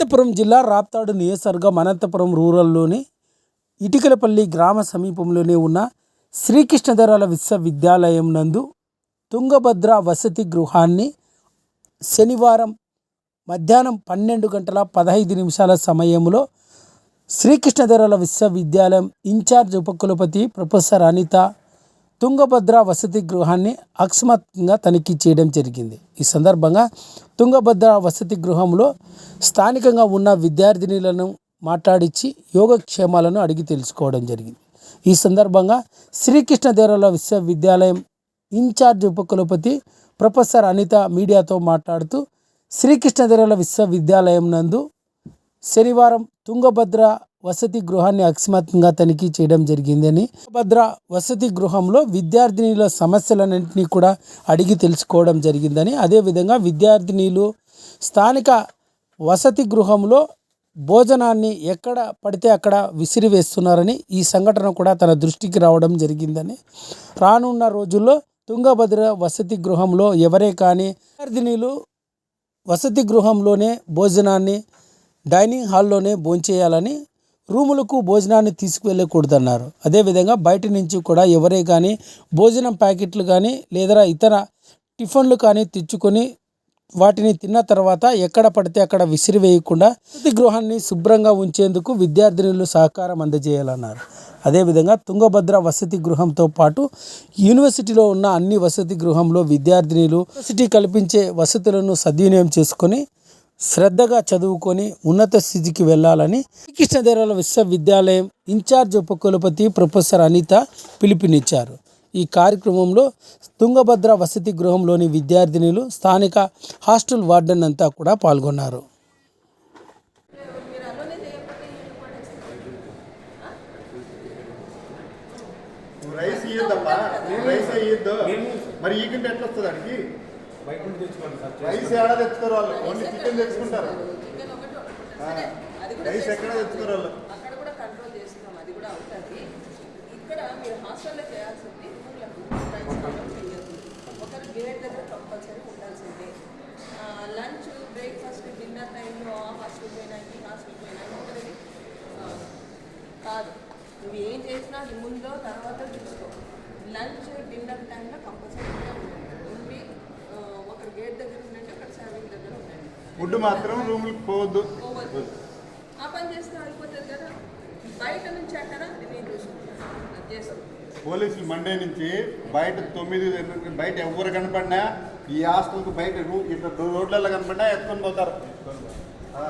అనంతపురం జిల్లా రాప్తాడు నియోజకవర్గం అనంతపురం రూరల్లోని ఇటికలపల్లి గ్రామ సమీపంలోనే ఉన్న శ్రీకృష్ణధరాల విశ్వవిద్యాలయం నందు తుంగభద్ర వసతి గృహాన్ని శనివారం మధ్యాహ్నం పన్నెండు గంటల పదహైదు నిమిషాల సమయంలో శ్రీకృష్ణధరాల విశ్వవిద్యాలయం ఇన్ఛార్జ్ ఉపకులపతి ప్రొఫెసర్ అనిత తుంగభద్ర వసతి గృహాన్ని అకస్మాత్తుగా తనిఖీ చేయడం జరిగింది. ఈ సందర్భంగా తుంగభద్ర వసతి గృహంలో స్థానికంగా ఉన్న విద్యార్థినులను మాట్లాడించి యోగక్షేమాలను అడిగి తెలుసుకోవడం జరిగింది. ఈ సందర్భంగా శ్రీకృష్ణదేవరాయల విశ్వవిద్యాలయం ఇన్ఛార్జ్ ఉపకులపతి ప్రొఫెసర్ అనిత మీడియాతో మాట్లాడుతూ శ్రీకృష్ణదేవరాయల విశ్వవిద్యాలయం నందు శనివారం తుంగభద్ర వసతి గృహాన్ని అకస్మాత్తుగా తనిఖీ చేయడం జరిగిందని భద్ర వసతి గృహంలో విద్యార్థినిల సమస్యలన్నింటినీ కూడా అడిగి తెలుసుకోవడం జరిగిందని అదేవిధంగా విద్యార్థినీలు స్థానిక వసతి గృహంలో భోజనాన్ని ఎక్కడ పడితే అక్కడ విసిరివేస్తున్నారని ఈ సంఘటన కూడా తన దృష్టికి రావడం జరిగిందని రానున్న రోజుల్లో తుంగభద్ర వసతి గృహంలో ఎవరే కానీ విద్యార్థినీలు వసతి గృహంలోనే భోజనాన్ని డైనింగ్ హాల్లోనే భోంచేయాలని రూములకు భోజనాన్ని తీసుకువెళ్ళకూడదన్నారు. అదేవిధంగా బయట నుంచి కూడా ఎవరే కానీ భోజనం ప్యాకెట్లు కానీ లేదా ఇతర టిఫిన్లు కానీ తెచ్చుకొని వాటిని తిన్న తర్వాత ఎక్కడ పడితే అక్కడ విసిరివేయకుండా ప్రతి గృహాన్ని శుభ్రంగా ఉంచేందుకు విద్యార్థినులు సహకారం అందజేయాలన్నారు. అదేవిధంగా తుంగభద్ర వసతి గృహంతో పాటు యూనివర్సిటీలో ఉన్న అన్ని వసతి గృహంలో విద్యార్థినులు యూనివర్సిటీ కల్పించే వసతులను సద్వినియోగం చేసుకొని శ్రద్ధగా చదువుకొని ఉన్నత స్థితికి వెళ్ళాలని శ్రీకృష్ణదేవరాయల విశ్వవిద్యాలయం ఇన్ఛార్జ్ ఉపకులపతి ప్రొఫెసర్ అనిత పిలుపునిచ్చారు. ఈ కార్యక్రమంలో తుంగభద్ర వసతి గృహంలోని విద్యార్థినులు స్థానిక హాస్టల్ వార్డెన్ అంతా కూడా పాల్గొన్నారు. రైస్ ఇయ్యద్దమ్మా. రైస్ ఇయ్యద్దు. మరి ఈ కింద ఎట్లా వస్తుంది అడిగి రైస్ ఏడా తెచ్చుకోరు వాళ్ళు? ఓన్లీ చికెన్ తెచ్చుకుంటారు? చికెన్ ఒకటి ఉంటుంది. ఆ, సరే, అది కూడా రైస్ ఎక్కడ. తెచ్చుకోరు వాళ్ళు? అక్కడ కూడా కంట్రోల్ చేస్తున్నాం. అది కూడా అవుతుంది. ఇక్కడ మీరు హాస్టల్లో చేయాల్సింది ఊళ్ళకు చేయొద్దు. ఒకరు గేట్ దగ్గర కంపల్సరీ ఉండాల్సిందే. లంచ్ బ్రేక్ఫాస్ట్ డిన్నర్ టైంలో ఆ హాస్టల్ పోయినా ఈ హాస్టల్ పోయినా ఒకరికి ఆ, కాదు. నువ్వు ఏం చేసినా అది ముందో తర్వాత చూసుకో. లంచ్ డిన్నర్ టైంలో కంపల్సరీ ఉండి ఆ, ఒకరు గేట్ దగ్గర ఉండండి ఒకరు సర్వింగ్ దగ్గర ఉండండి ఫుడ్ మాత్రం రూమ్కి పోవద్దు. పోవద్దు ఆ పని చేస్తే అయిపోతుంది కదా. బయట నుంచి అంటారా? పోలీసులు మండే నుంచి బయట తొమ్మిది బయట ఎవరు కనపడినా ఈ హాస్టల్కి బయట రూ ఇట్లా రోడ్లలో కనపడినా ఎత్తుకొని పోతారు. ఆ,